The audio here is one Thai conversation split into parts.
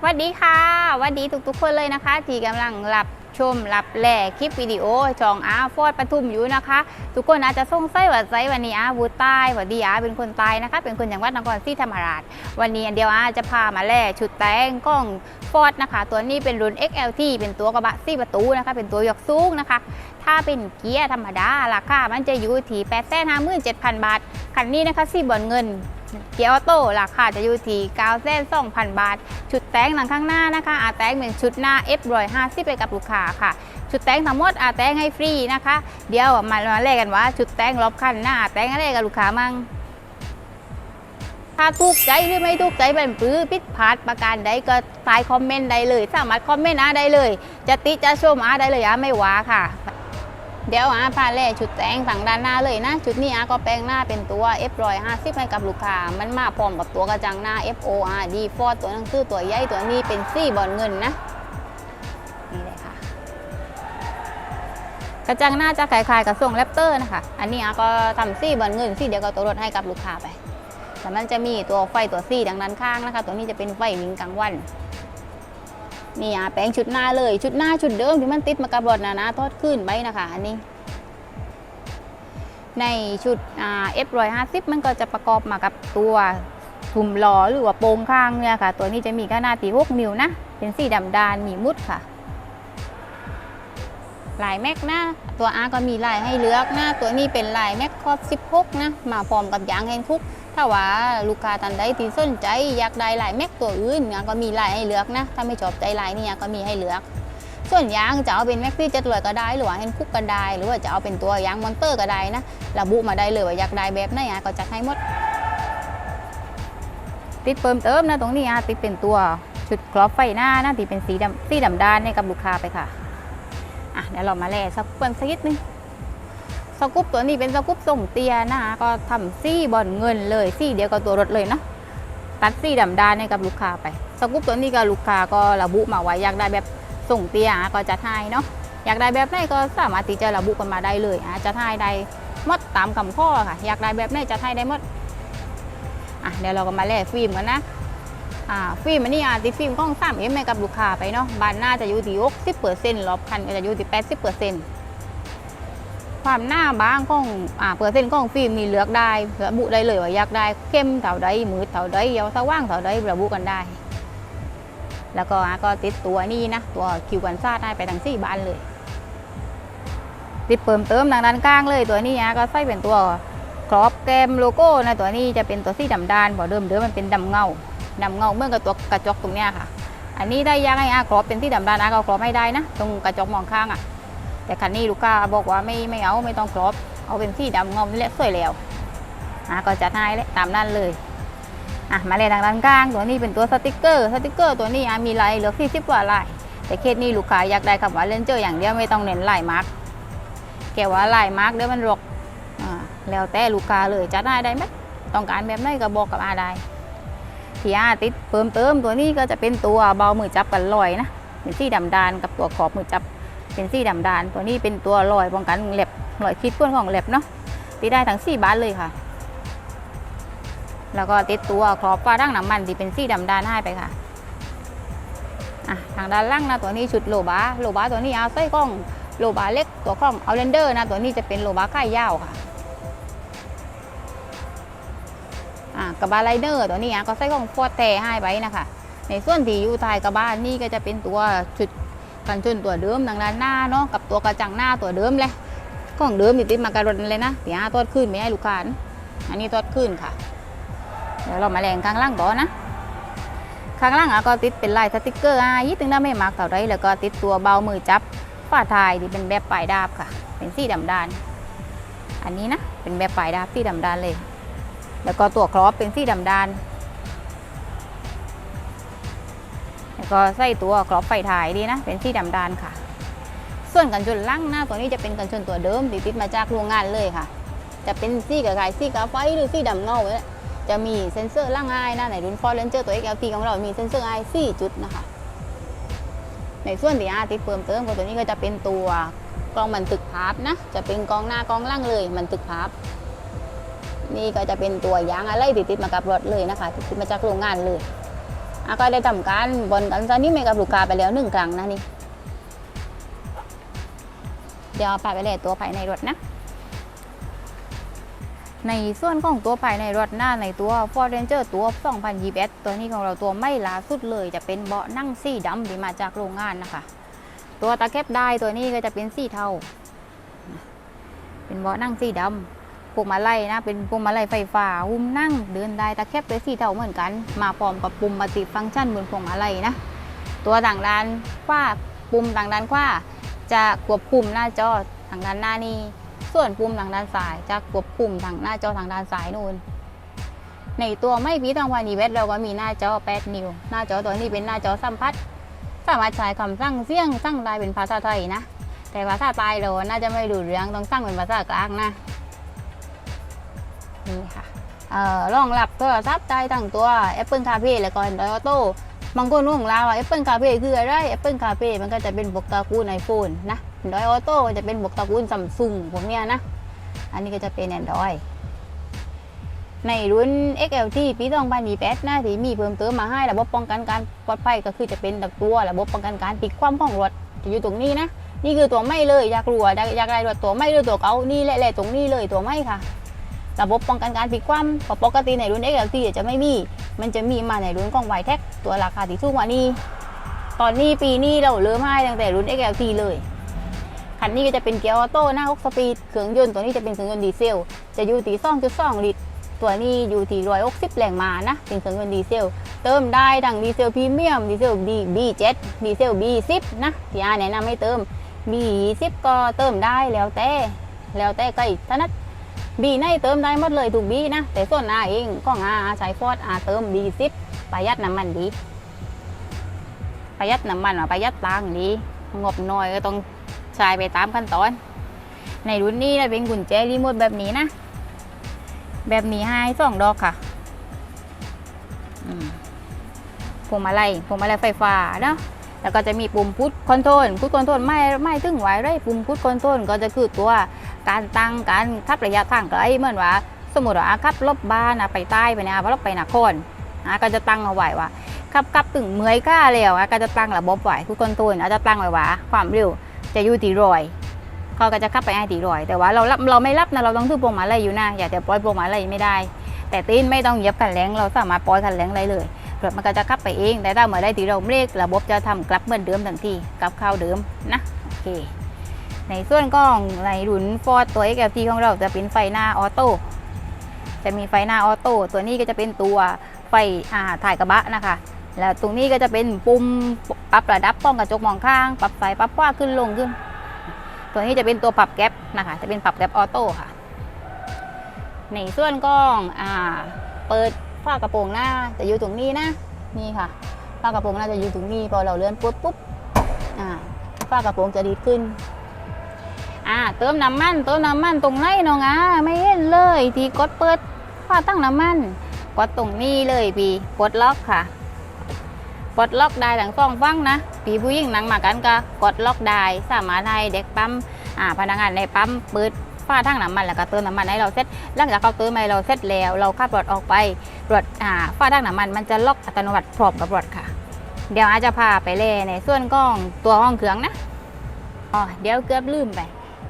สวัสดีค่ะสวัสดีทุกๆคนเลยนะคะ ที่กำลังรับชมรับแหลคลิปวิดีโอช่องอาฟอดปทุมอยู่นะคะ ทุกคนอาจจะสงสัยว่าไซวันนี้อาวูใต้ว่าดีอาเป็นคนใต้นะคะ เป็นคนจังหวัดนครศรีธรรมราช วันนี้เดียวอาจะพามาแหล่ชุดแต่งกล้องฟอดนะคะ ตัวนี้เป็นรุ่น XLT เป็นตัวกระบะสี่ประตูนะคะ เป็นตัวยกสูงนะคะ ถ้าเป็นเกียร์ธรรมดาราคามันจะอยู่ที่8 5 7 0 0 0บาทคันนี้นะคะสี่บอลเงิน เกียร์ออโต้ราคาจะอยู่ที่9แสน2,000 บาท ชุดแต่งหลังข้างหน้านะคะอาแต่งเป็นชุดหน้า F 1 5 0 ไปกับลูกค้าค่ะ ชุดแต่งทั้งหมดอาแต่งให้ฟรีนะคะ เดี๋ยวมามาเล่กันว่า ชุดแต่งรอบคันหน้าอาแต่งอะไรกับลูกค้ามั่งถ้าถูกใจหรือไม่ถูกใจเป็นปื้อพิษพลาดประการใดก็ใต้คอมเมนต์ได้เลย สามารถคอมเมนต์อาได้เลย จะติจะชมอาได้เลยอาไม่ว่าค่ะ เดี๋ยวอาพาเล่ชุดแต่งฝั่งด้านหน้าเลยนะ ชุดนี้อาก็แปลงหน้าเป็นตัว F 1 5 0 ให้กับลูกค้า มันมาพร้อมกับตัวกระจังหน้า F O R D ฟอร์ตัวหนังสือตัวใหญ่ตัวนี้เป็นซี่บอลเงินนะนี่เลยค่ะ กระจังหน้าจะคล้ายๆกับทรงแรปเตอร์นะคะ อันนี้อาก็ทำซี่บอลเงินซี่เดียวกับตัวรถให้กับลูกค้าไปแต่มันจะมีตัวไฟตัวซี่ดังด้นข้างนะคะ ตัวนี้จะเป็นไฟวิงกลางวัน นี่อะแปลงชุดหน้าเลยชุดหน้าชุดเดิมที่มันติดมากับรถนะนะทอดขึ้นไปนะคะอันนี้ในชุดอ่า F 1 5 0มันก็จะประกอบมากับตัวถุมล้อหรือว่าโปรงข้างเนี่ยค่ะ ตัวนี้จะมีขนาดที่6นิ้วนะ เป็นสีดำดานมีมุดค่ะ ลายแม็กนะตัว R ก็มีลายให้เลือกนะตัวนี้เป็นลายแม็กคอบ16นะมาพร้อมกับยางแฮนด์คุก ถ้าว่าลูกค้าท่านใดที่สนใจอยากได้ลายแม็กตัวอื่นเนี่ยก็มีลายให้เลือกนะ ถ้าไม่ชอบใจลายนี่ก็มีให้เลือก ส่วนยางจะเอาเป็นแม็กซี่เจ็ดรอยก็ได้หรือว่าแฮนคุกก็ได้หรือว่าจะเอาเป็นตัวยางมอนเตอร์ก็ได้นะระบุมาได้เลยว่าอยากได้แบบไหนอ่ก็จัดให้หมด ติดเพิ่มเติมนะตรงนี้ติดเป็นตัวชุดกรอบไฟหน้านะที่เป็นสีดำสีดำด้านให้กับลูกค้าไปค่ะอะเดี๋ยวเรามาแล่สักเปิ้ลสักนิดนึง สกุปตัวนี้เป็นสกุปส่งเตียนะคะก็ทำซี่บอลเงินเลยซี่เดียวกับตัวรถเลยเนาะตัดซี่ดำด้านให้กับลูกค้าไป สกุปตัวนี้ก็ลูกค้าก็ระบุมาไว้อยากได้แบบส่งเตียอะก็จะให้เนาะอยากได้แบบไหนก็สามารถที่จะระบุกันมาได้เลยอะจะให้ได้หมดตามคำข้อค่ะ อยากได้แบบไหนจะให้ได้หมดอะเดี๋ยวเราก็มาแล่ฟิล์มกันนะอ่าฟิล์มอันนี้อาติฟิล์มกล้องสามเอ็มให้กับลูกค้าไปเนาะบานหน้าจะอยู่ที่60เปอร์เซ็นต์รอบคันก็จะอยู่ที่80เปอร์เซ็นต์ ความหน้าบางของอ่าเปอร์เซ็นต์ของฟิล์มนี่เลือกได้ระบุได้เลยว่าอยากได้เข้มเท่าใดมืดเท่าใดยาวสว่างเท่าใดระบุกันได้ แล้วก็อะก็ติดตัวนี้นะ ตัวคิวกันซ่าได้ไปทั้งสี่บานเลย ติดเพิ่มเติมทางด้านกลางเลยตัวนี้อะก็ใส่เป็นตัวกรอบแกมโลโก้นะตัวนี้จะเป็นตัวสีดำดานบ่เดิมเดิมมันเป็นดำเงาดำเงาเมื่อกับตัวกระจกตรงเนี้ยค่ะ อันนี้ได้ยังไงอากรอบเป็นสีดำดานอาก็กรอบไม่ได้นะ ตรงกระจกมองข้างอะ แต่คันนี้ลูกค้าบอกว่าไม่ไม่เอาไม่ต้องกรอบเอาเป็นสีดำเงานี่แหละสวยแล้วอาก็จะให้เลยตามนั้นเลยอะมาเลยทางด้านกลางตัวนี้เป็นตัวสติกเกอร์สติกเกอร์ตัวนี้อะมีลายเหลือสี่สิบกว่าลายแต่เคสนี้ลูกค้าอยากได้คำว่าเลนเจอร์อย่างเดียวไม่ต้องเน้นลายมาร์กแกว่าลายมาร์กเดี๋ยวมันรกอ่าแล้วแต่ลูกค้าเลยจะได้ได้ไหมต้องการแบบไหนก็บอกกับอาได้ที่อาติดเพิ่มเติมตัวนี้ก็จะเป็นตัวเบามือจับกันลอยนะเป็นสีดำดานกับตัวขอบมือจับ เป็นสีดำดานตัวนี้เป็นตัวลอยป้องกันเล็บลอยคิดพ้นของเล็บเนาะติดได้ทั้งสี่บานเลยค่ะ แล้วก็ติดตัวขอบฟ้าดั้งน้ำมันที่เป็นสีดำดานให้ไปค่ะอะทางด้านล่างนะตัวนี้ชุดโลบาโลบาตัวนี้เอาใส่กล้องโลบาเล็กตัวข้องเอาเรนเดอร์นะตัวนี้จะเป็นโลบาค่ายยาวค่ะอ่ากระบะไรเดอร์ตัวนี้อะก็ใส่ของฟอร์แต่ให้ไว้นะคะ ในส่วนที่อยู่ท้ายกระบะนี่ก็จะเป็นตัวชุด กันชนตัวเดิมทางด้านหน้าเนาะกับตัวกระจังหน้าตัวเดิมเลยกล้องเดิมที่ติดมาการถเลยนะเดี๋ยวอาทอดขึ้นไม่ให้ลูกค้านอันนี้ทอดขึ้นค่ะ เดี๋ยวเรามาแรงข้างล่างต่อนะข้างล่างอะก็ติดเป็นลายสติกเกอร์อะยี่ตึงได้ไม่มากเท่าไรแล้วก็ติดตัวเบามือจับฝ้าทายที่เป็นแบบปลายดาบค่ะ เป็นสีดำดาน อันนี้นะเป็นแบบปลายดาบสีดำดานเลย แล้วก็ตัวครอบเป็นสีดำดาน แล้วก็ใส่ตัวครอบไฟถ่ายดีนะ เป็นสีดำดานค่ะ ส่วนกันชนล่างหน้าตัวนี้จะเป็นกันชนตัวเดิมติดมาจากโรงงานเลยค่ะ จะเป็นสีกับไก่สีกาไฟหรือสีดำเงาเนี่ยจะมีเซ็นเซอร์ล่างไอ้นะในรุ่น Ford Ranger ตัว XLT ของเรา มีเซ็นเซอร์ไอ้สี่จุดนะคะ ในส่วนที่อาติดเพิ่มเติมตัวนี้ก็จะเป็นตัวกล้องบันทึกภาพนะ จะเป็นกล้องหน้ากล้องล่างเลยบันทึกภาพ นี่ก็จะเป็นตัวยางอะไรติดติดมากับรถเลยนะคะติดมาจากโรงงานเลย อะก็ได้ทำการบนกันซะนี่ไม่กับลูกค้าไปแล้วหนึ่งครั้งนะนี่ เดี๋ยวไปไปเลยตัวภายในรถนะ ในส่วนของตัวภายในรถหน้าในตัว Ford Ranger ตัว 2021 ตัวนี้ของเราตัวไม่ล่าสุดเลย จะเป็นเบาะนั่งสีดำที่มาจากโรงงานนะคะ ตัวตะเข็บได้ตัวนี้ก็จะเป็นสีเทา เป็นเบาะนั่งสีดำ พวงมาลัยนะ เป็นพวงมาลัยไฟฟ้าหุ้มนั่งเดินได้ตะเข็บเป็นสีเทาเหมือนกัน มาพร้อมกับปุ่มมัลติฟังก์ชันบนพวงมาลัยนะ ตัวต่างด้านขวาปุ่มต่างด้านขวาจะควบคุมหน้าจอทางด้านหน้านี้ ส่วนปุ่มทางด้านซ้าย จะควบคุมทางหน้าจอทางด้านซ้ายนู่นในตัวไม่พีทางวานีเวทเราก็มีหน้าจอ 8 นิ้ว หน้าจอตัวนี้เป็นหน้าจอสัมผัสสามารถใช้คำสั่งเสียงสั่งได้เป็นภาษาไทยนะ แต่ภาษาใต้เราน่าจะไม่ดูเรื่องต้องสั่งเป็นภาษากลางนะ นี่ค่ะเอ่อรองรับโทรศัพท์ได้ทั้งตัว Apple CarPlay และก็ Android Auto บางคนงงแล้วว่า Apple CarPlay คืออะไร Apple CarPlay มันก็จะเป็นบกตระกูล iPhone นะ Android Auto จะเป็นบกตระกูล Samsung พวกเนี้ยนะ อันนี้ก็จะเป็น Android ในรุ่น XLT ปี2028นะที่มีเพิ่มเติมมาให้ระบบป้องกันการปลอดภัยก็คือจะเป็นตัวระบบป้องกันการพลิกคว่ำของรถจะอยู่ตรงนี้นะ นี่คือตัวไม่เลยอยากรู้ว่าอยากอยากไรตัวไม่หรือตัวเก่านี่แหละๆตรงนี้เลยตัวไม่ค่ะ ระบบป้องกันการพลิกคว่ำเพราะปกติในรุ่น XLT จะไม่มี มันจะมีมาในรุ่นของ y t e c ตัวราคาที่สูงกว่านี้ ตอนนี้ปีนี้เราเริ่มให้ตั้งแต่รุ่น XLT เลย คันนี้ก็จะเป็นเกียร์ออโต้หน้า6สปีด เครื่องยนต์ตัวนี้จะเป็นเครื่องยนต์ดีเซล จะอยู่ที่2.2ลิตร ตัวนี้อยู่ที่160แรงม้านะ เป็นเครื่องยนต์ดีเซล เติมได้ทั้งดีเซลพรีเมียม ดีเซล B7 ดีเซล B10 นะที่อาแนะนำให้เติม B20 ก็เติมได้แล้วแต่ แล้วแต่ใกล้ถนัด บีในเติมได้หมดเลยถูกบีนะ แต่ส่วนอาเองก็อาใช้ฟอร์ดอาเติมบีซิปประหยัดน้ำมันดี ประหยัดน้ำมันประหยัดตังดีงบน้อยก็ต้องใช้ไปตามขั้นตอน ในรุ่นนี้นะเป็นกุญแจรีโมทแบบนี้นะ แบบนี้ให้สองดอกค่ะอืมพวงมาลัยพวงมาลัยไฟฟ้าเนาะแล้วก็จะมีปุ่มพุทคอนโทรลพุทคอนโทรลไม่ไม่ถึงไวเลยปุ่มพุทคอนโทรลก็จะคือตัว การตั้งการขับระยะทางไกลเหมือนว่า สมมติว่าขับรถบ้านอะไปใต้ไปเนี่ยพอเราไปนครอะก็จะตั้งเอาไว้ว่าขับขับถึงเมื่อยก้าแล้วอะก็จะตั้งระบบไว้คือคนโทรลอาจจะตั้งไว้ว่าความเร็วจะอยู่ที่ร้อยเขาก็จะขับไปให้ที่ร้อย แต่ว่าเราเราไม่รับนะเราต้องถือพวงมาลัยอยู่นะอย่าแต่ปล่อยพวงมาลัยไม่ได้ แต่ตีนไม่ต้องเหยียบคันเร่งเราสามารถปล่อยคันเร่งได้เลยรถมันก็จะขับไปเองแต่ถ้าเมื่อได้ที่เราเบรกระบบจะทำกลับเหมือนเดิมทันทีกลับเข้าเดิมนะโอเค ในส่วนของในรุ่น Ford ตัว XLT ของเราจะเป็นไฟหน้าออโต้จะมีไฟหน้าออโต้ตัวนี้ก็จะเป็นตัวไฟอ่าถ่ายกระบะนะคะ แล้วตรงนี้ก็จะเป็นปุ่มปรับระดับป้องกระจกมองข้าง ปรับไฟปรับว่าขึ้นลงขึ้น ตัวนี้จะเป็นตัวปรับแก๊ปนะคะ จะเป็นปรับแก๊ปออโต้ค่ะ ในส่วนของอ่าเปิดฝ้ากระโปรงหน้าจะอยู่ตรงนี้นะนี่ค่ะฝ้ากระโปรงหน้าจะอยู่ตรงนี้พอเราเลื่อนปุ๊บปุ๊บอ่าฝ้ากระโปรงจะดีดขึ้น อ่าเติมน้ำมันเติมน้ำมันตรงไหนน้องอะไม่เห็นเลยที่กดเปิดฝาตั้งน้ำมันกดตรงนี้เลยพี่กดล็อกค่ะกดล็อกได้ทั้งสองฝั่งนะพี่ผู้หญิงนั่งมากันก็กดล็อกได้สามารถให้เด็กปั๊มอ่าพนักงานในปั๊มเปิดฝาทั้งน้ำมันแล้วก็เติมน้ำมันให้เราเสร็จหลังจากเขาเติมให้เราเสร็จแล้ว เราขับรถออกไปรถอ่าฝาทั้งน้ำมันมันจะล็อกอัตโนมัติพร้อมกับรถค่ะ เดี๋ยวอาจจะพาไปเลยในส่วนของตัวห้องเครื่องนะอ๋อเดี๋ยวเกือบลืมไป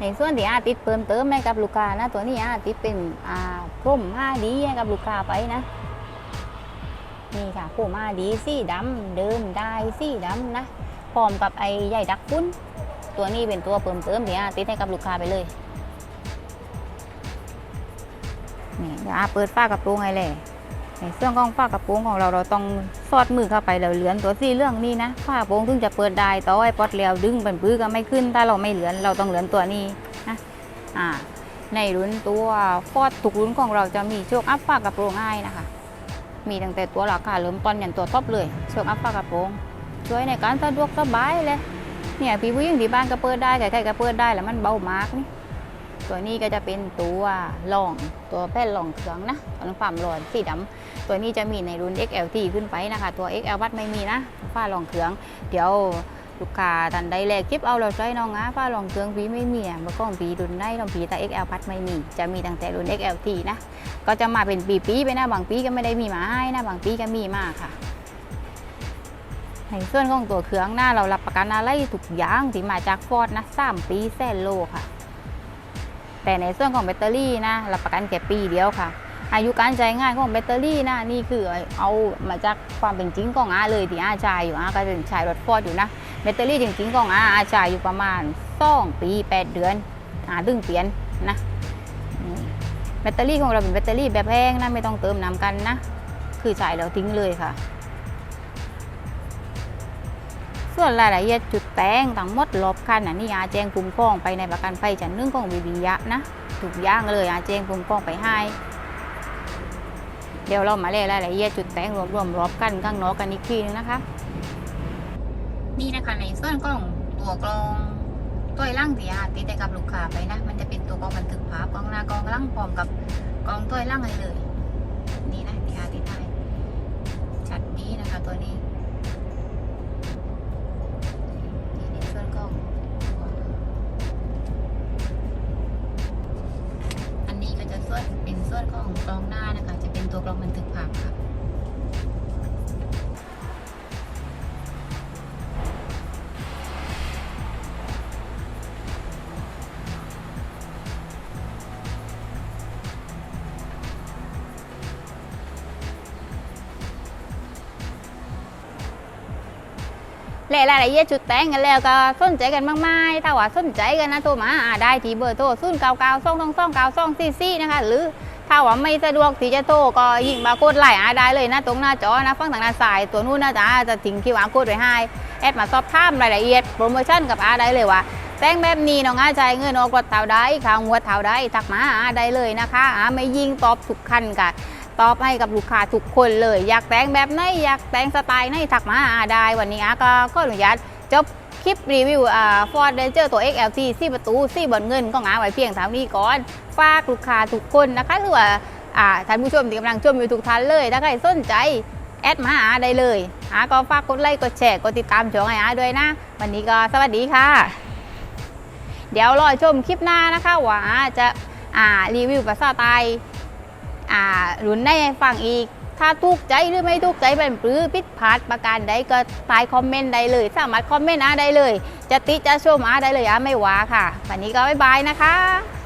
ในส่วนที่อาติดเพิ่มเติมให้กับลูกค้านะตัวนี้อาติดเป็นอ่าพรมห้าดีให้กับลูกค้าไปนะนี่ค่ะพรมห้าดีสีดำเดินได้สีดำนะพร้อมกับไอ้ใหญ่ดักฟุ้นตัวนี้เป็นตัวเพิ่มเติมที่อาติดให้กับลูกค้าไปเลยนี่เดี๋ยวอาเปิดฝ้ากระโปรงให้เลยในส่วนของฝ้ากระโปรงของเราเราต้อง สอดมือเข้าไปแล้วเลือนตัวสีเรื่องนี้นะฝ้าโปรงถึงจะเปิดได้ต่อไอ้ปอดแล้วดึงบันปื้อก็ไม่ขึ้น ถ้าเราไม่เหลือนเราต้องเหลือนตัวนี้นะอ่าในรุ่นตัวฟอดทุกรุ่นของเราจะมีโชคอัพฝ้ากระโปรงให้นะคะ มีตั้งแต่ตัวราคาเริ่มต้นอยันตัวท็อปเลยโชคอัพฝ้ากระโปรงช่วยในการสะดวกสบายเลยเนี่ยพี่ผู้หญิงที่บ้านก็เปิดได้ใครๆก็เปิดได้แล้วมันเบามากนี่ ตัวนี้ก็จะเป็นตัวรองตัวแป้นรองเครื่องนะตอนความร้อนสีดำตัวนี้จะมีในรุ่น XLT ขึ้นไปนะคะ ตัว XL วัดไม่มีนะฝ้ารองเครื่อง เดี๋ยวลูกค้าทันใดแลกคลิปเอาเราใช้น้องนะฝ้ารองเครื่องพีไม่มีอะเมื่อก่อนพีรุ่นได้ลองพีแต่ XL พัดไม่มี จะมีตั้งแต่รุ่น XLT นะก็จะมาเป็นปีๆไปนะบางปีก็ไม่ได้มีมาให้นะบางปีก็มีมากค่ะในส่วนของตัวเครื่องหน้าเรารับประกันอะไรทุกอย่างที่มาจากฟอร์ดนะสามปีแสนโลค่ะ แต่ในส่วนของแบตเตอรี่นะรับประกันแค่ปีเดียวค่ะ อายุการใช้งานของแบตเตอรี่นะนี่คือเอามาจากความเป็นจริงของอาเลยที่อาใช้อยู่อาก็เป็นใช้รถฟอร์ดอยู่นะแบตเตอรี่จริงๆของอาอาใช้อยู่ประมาณ2ปี 8 เดือนอาดึงเปลี่ยนนะแบตเตอรี่ของเราเป็นแบตเตอรี่แบบแห้งนะไม่ต้องเติมน้ำกันนะ คือใช้แล้วทิ้งเลยค่ะ ส่วนรายละเอียดจุดแต่งทั้งหมดรอบคันนะนี่อาแจ้งคุ้มครองไปในประกันภัยชั้นหนึ่งของวิริยะนะถูกย่างเลยอาแจ้งคุ้มครองไปให้ เดี๋ยวเรามาเล่รายละเอียดจุดแต่งรวมๆรอบกันข้างนอกกันอีกทีนึงนะคะ นี่นะคะในส่วนของตัวกรองตัวล่างที่อาติดให้กับลูกค้าไปนะ มันจะเป็นตัวกรองบันทึกภาพกรองหน้ากรองล่างพร้อมกับกรองตัวล่างเลยเลย นี่นะที่อาติดให้ชัดนี้นะคะตัวนี้ วนของกรองหน้านะคะ จะเป็นตัวกรองบันทึกภาพค่ะและรายละเอียดจุดแต่งกันแล้วก็สนใจกันมากๆถ้าว่าสนใจกันนะโทรมาได้ที่เบอร์โทร0 9 9 2 2 2 9 2 4 4นะคะ หรือ ถ้าว่าไม่สะดวกที่จะโทรก็ยิงบาร์โค้ดไลน์อาได้เลยนะตรงหน้าจอนะฟังทางด้านซ้าย ตัวนู้นนะจ๊ะจะทิ้งคิวอาร์โค้ดไว้ให้แอดมาสอบถามรายละเอียดโปรโมชั่นกับอาได้เลยว่าแต่งแบบนี้น้องอาใจเงินออกรถเท่าได้ค่ะหัวเท่าได้ทักมาหาอาได้เลยนะคะอาไม่ยิงตอบทุกคันค่ะตอบให้กับลูกค้าทุกคนเลย อยากแต่งแบบไหนอยากแต่งสไตล์ไหนทักมาหาอาได้วันนี้อาก็ขออนุญาตจบ คลิปรีวิวอ่า Ford Ranger ตัว XLT 4ประตู4บนเงินของาไว้เพียงเท่านี้ก่อน ฝากลูกค้าทุกคนนะคะหรือว่าอ่าท่านผู้ชมที่กำลังชมอยู่ทุกท่านเลย ถ้าใครสนใจ แอดมาหาได้เลยอาก็ฝากกดไลค์กดแชร์กดติดตามช่องไออาด้วยนะ วันนี้ก็สวัสดีค่ะ เดี๋ยวรอชมคลิปหน้านะคะว่าจะอ่ารีวิวภาษาไทยอ่ารุ่นได้ให้ฟังอีก ถ้าทุกใจหรือไม่ทุกใจเป็นปรือพิดพลาดประการใดก็ใต้คอมเมนต์ได้เลย สามารถคอมเมนต์อาได้เลย จะติจะชมอาได้เลยอาไม่ว่าค่ะ วันนี้ก็บ๊ายบายนะคะ